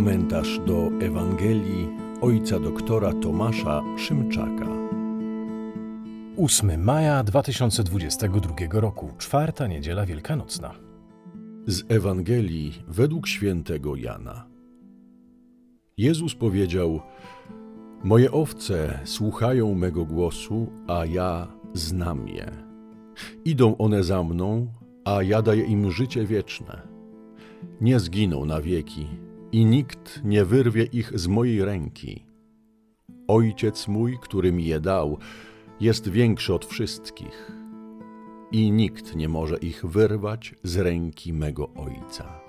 Komentarz do Ewangelii ojca doktora Tomasza Szymczaka. 8 maja 2022 roku, czwarta niedziela wielkanocna. Z Ewangelii według świętego Jana. Jezus powiedział: Moje owce słuchają mego głosu, a ja znam je. Idą one za mną, a ja daję im życie wieczne. Nie zginą na wieki i nikt nie wyrwie ich z mojej ręki. Ojciec mój, który mi je dał, jest większy od wszystkich i nikt nie może ich wyrwać z ręki mego Ojca.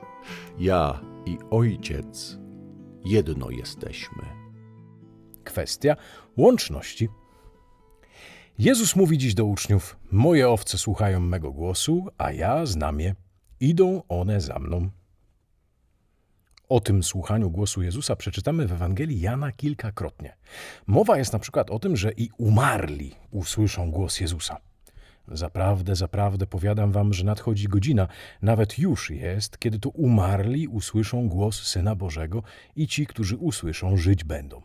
Ja i Ojciec jedno jesteśmy. Kwestia łączności. Jezus mówi dziś do uczniów: Moje owce słuchają mego głosu, a ja znam je. Idą one za mną. O tym słuchaniu głosu Jezusa przeczytamy w Ewangelii Jana kilkakrotnie. Mowa jest na przykład o tym, że i umarli usłyszą głos Jezusa. Zaprawdę, zaprawdę powiadam wam, że nadchodzi godzina, nawet już jest, kiedy to umarli usłyszą głos Syna Bożego i ci, którzy usłyszą, żyć będą.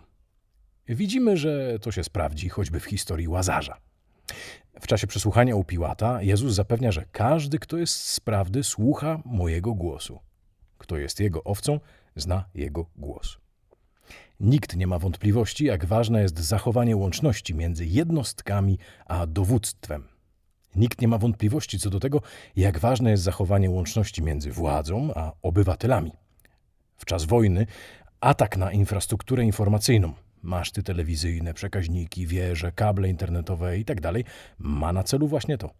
Widzimy, że to się sprawdzi choćby w historii Łazarza. W czasie przesłuchania u Piłata Jezus zapewnia, że każdy, kto jest z prawdy, słucha mojego głosu. Kto jest jego owcą, zna jego głos. Nikt nie ma wątpliwości, jak ważne jest zachowanie łączności między jednostkami a dowództwem. Nikt nie ma wątpliwości co do tego, jak ważne jest zachowanie łączności między władzą a obywatelami. W czas wojny atak na infrastrukturę informacyjną, maszty telewizyjne, przekaźniki, wieże, kable internetowe itd. ma na celu właśnie to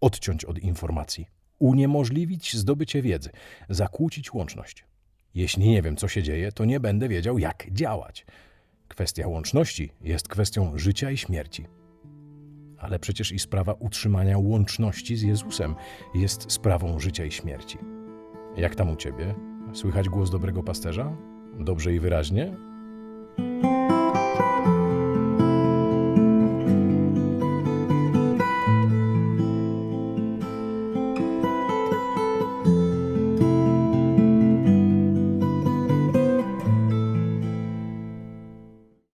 odciąć od informacji, uniemożliwić zdobycie wiedzy, zakłócić łączność. Jeśli nie wiem, co się dzieje, to nie będę wiedział, jak działać. Kwestia łączności jest kwestią życia i śmierci. Ale przecież i sprawa utrzymania łączności z Jezusem jest sprawą życia i śmierci. Jak tam u ciebie? Słychać głos dobrego pasterza? Dobrze i wyraźnie?